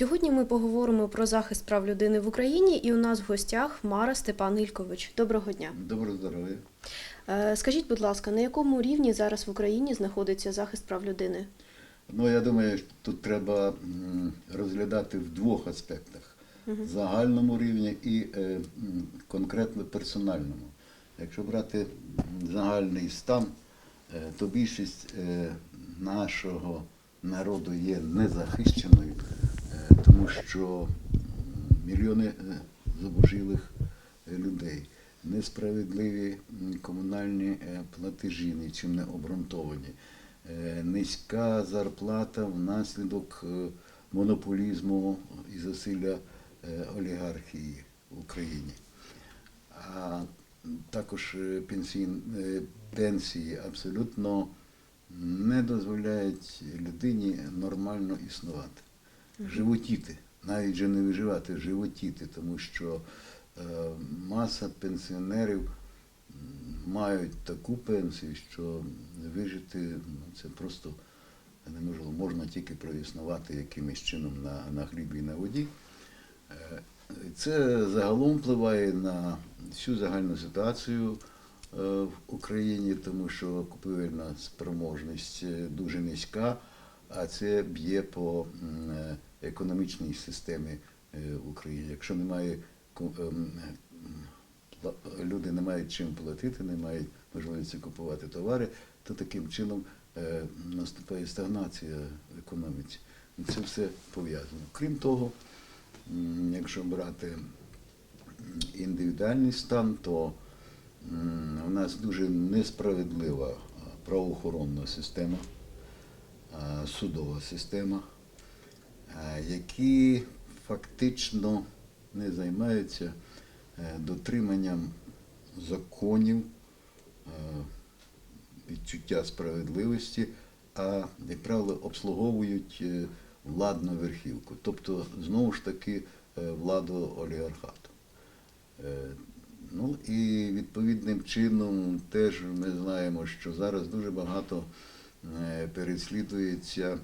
Сьогодні ми поговоримо про захист прав людини в Україні, і у нас в гостях Мара Степан Ількович. Доброго дня. Доброго здоров'я. Е, Скажіть, будь ласка, на якому рівні зараз в Україні знаходиться захист прав людини? Ну, я думаю, що тут треба розглядати в двох аспектах: загальному рівні і е, конкретно персональному. Якщо брати загальний стан, е, то більшість нашого народу є незахищеною, тому що мільйони е, зубожілих е, людей, несправедливі комунальні е, платежі, нічим не обґрунтовані, низька зарплата внаслідок монополізму і засилля е, олігархії в Україні. А також пенсії абсолютно не дозволяють людині нормально існувати животіти, навіть же не виживати, животіти, тому що е, маса пенсіонерів мають таку пенсію, що вижити ну, це просто неможливо. Можна тільки проіснувати якимось чином на, на хлібі і на воді. Е, Це загалом впливає на всю загальну ситуацію е, в Україні, тому що купівельна спроможність дуже низька, а це б'є по м, е, економічній системі е. Якщо немає ем, люди не мають чим платити, не мають можливості купувати товари, то таким чином е, наступає стагнація в економіці. Це все пов'язано. Крім того, якщо брати індивідуальний стан, то у нас дуже несправедлива правоохоронна система, судова система, які фактично не займаються е, дотриманням законів, е, відчуття справедливості, а, як правило, обслуговують е, владну верхівку, тобто знову ж таки е, владу олігархату. Е, Ну і відповідним чином теж ми знаємо, що зараз дуже багато е, переслідуються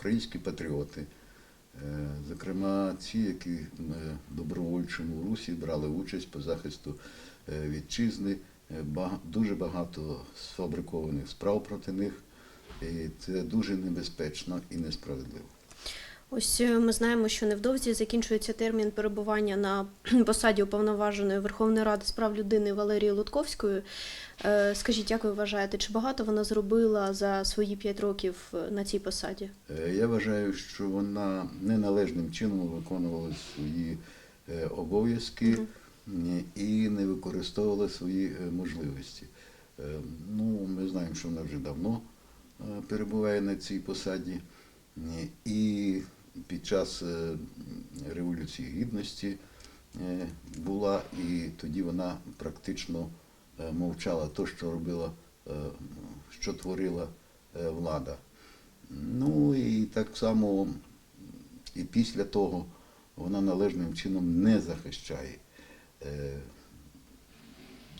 українські патріоти. Е, Зокрема, ці, які е, в добровольчому русі брали участь по захисту е, вітчизни, Е, дуже багато сфабрикованих справ проти них, і це дуже небезпечно і несправедливо. Ось е, ми знаємо, що невдовзі закінчується термін перебування на посаді уповноваженої Верховної Ради з прав людини Валерії Лутковської. Е, Скажіть, як ви вважаєте, чи багато вона зробила за свої п'ять років е, на цій посаді? Я вважаю, що вона неналежним чином виконувала свої обов'язки і не використовувала свої можливості. Ну, ми знаємо, що вона вже давно перебуває на цій посаді. І час е, Революції Гідності е, була, і тоді вона практично е, мовчала то, що робила, що творила влада. Ну і так само і після того вона належним чином не захищає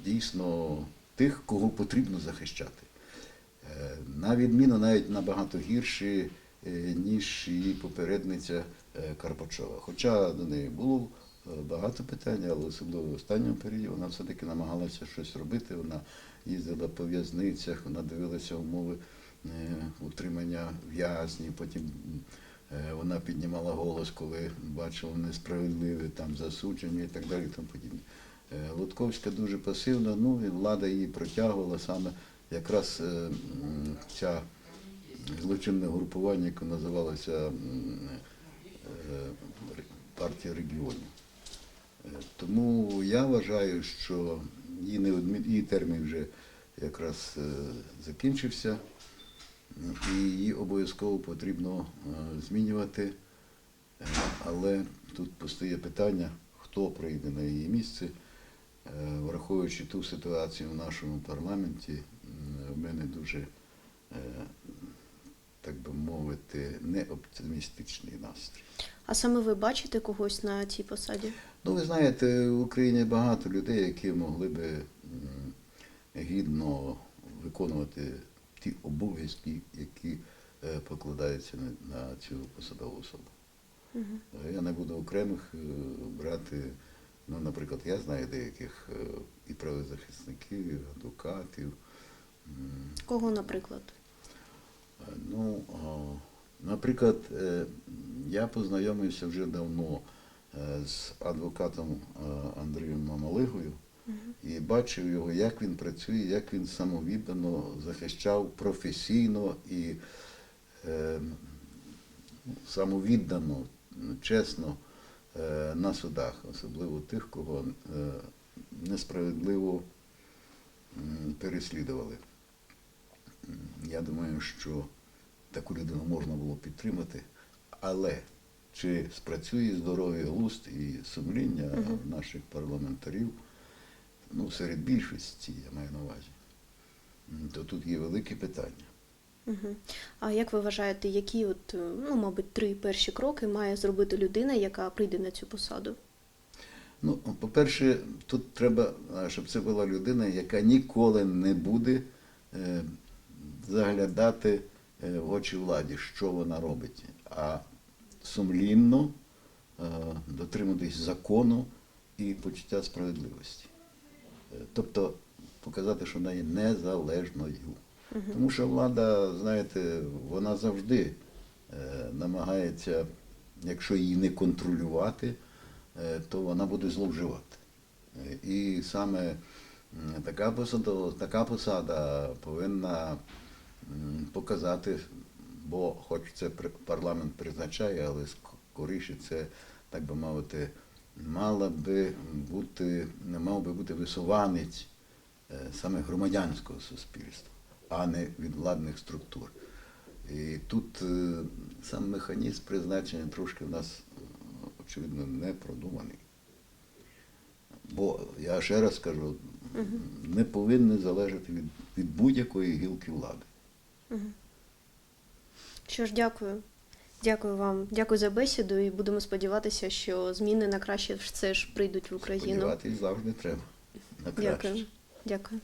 дійсно тих, кого потрібно захищати. На відміну навіть набагато гірші, ніж її попередниця е, Карпачова. Хоча до неї було е, багато питань, але особливо в останньому періоді вона все-таки намагалася щось робити. Вона їздила по в'язницях, вона дивилася умови е, утримання в'язнів, потім е, вона піднімала голос, коли бачила несправедливе там засудження і так далі. Тому подібне. Е, Лутковська дуже пасивна, ну і влада її протягувала саме якраз е, ця злочинне групування, яке називалося е, партія регіонів. Е, Тому я вважаю, що її, неодмін- її термін вже якраз е, закінчився, і її обов'язково потрібно змінювати. Але тут постає питання, хто прийде на її місце. Враховуючи ту ситуацію в нашому парламенті, в мене дуже, так би мовити, не оптимістичний настрій. А саме ви бачите когось на цій посаді? Ну, ви знаєте, в Україні багато людей, які могли би гідно виконувати ті обов'язки, які е, покладаються на, цю посадову особу. Е, Я не буду окремих е, брати. Ну, наприклад, я знаю деяких і правозахисників, адвокатів. Кого, наприклад? Ну, наприклад, е, я познайомився вже давно е, з адвокатом е, Андрієм Мамалигою і бачив його, як він працює, як він самовіддано захищав професійно і самовіддано, чесно на судах, особливо тих, кого несправедливо переслідували. Я думаю, що таку людину можна було підтримати, але чи спрацює здоровий глузд і сумління наших парламентарів, ну, серед більшості, я маю на увазі, то тут є велике питання. Угу. А як ви вважаєте, які, от, е, ну, мабуть, три перші кроки має зробити людина, яка прийде на цю посаду? Ну, по-перше, тут треба, щоб це була людина, яка ніколи не буде е, заглядати е, в очі владі, що вона робить, а сумлінно е, дотримуватись закону і почуття справедливості. Е, Тобто показати, що вона є незалежною. Тому що влада, знаєте, вона завжди намагається, якщо її не контролювати, то вона буде зловживати. І саме така посада, така посада повинна показати, бо хоч це парламент призначає, але скоріше це, так би мовити, мала би бути, не мав би бути висуванець е, саме громадянського суспільства, а не від владних структур. І тут е, сам механізм призначення трошки в нас, очевидно, не продуманий. Бо я ще раз кажу, не повинні залежати від, від будь-якої гілки влади. Що ж, дякую. Дякую вам. Дякую за бесіду і будемо сподіватися, що зміни на краще все ж прийдуть в Україну. Сподіватись завжди треба. На краще. Дякую. Дякую.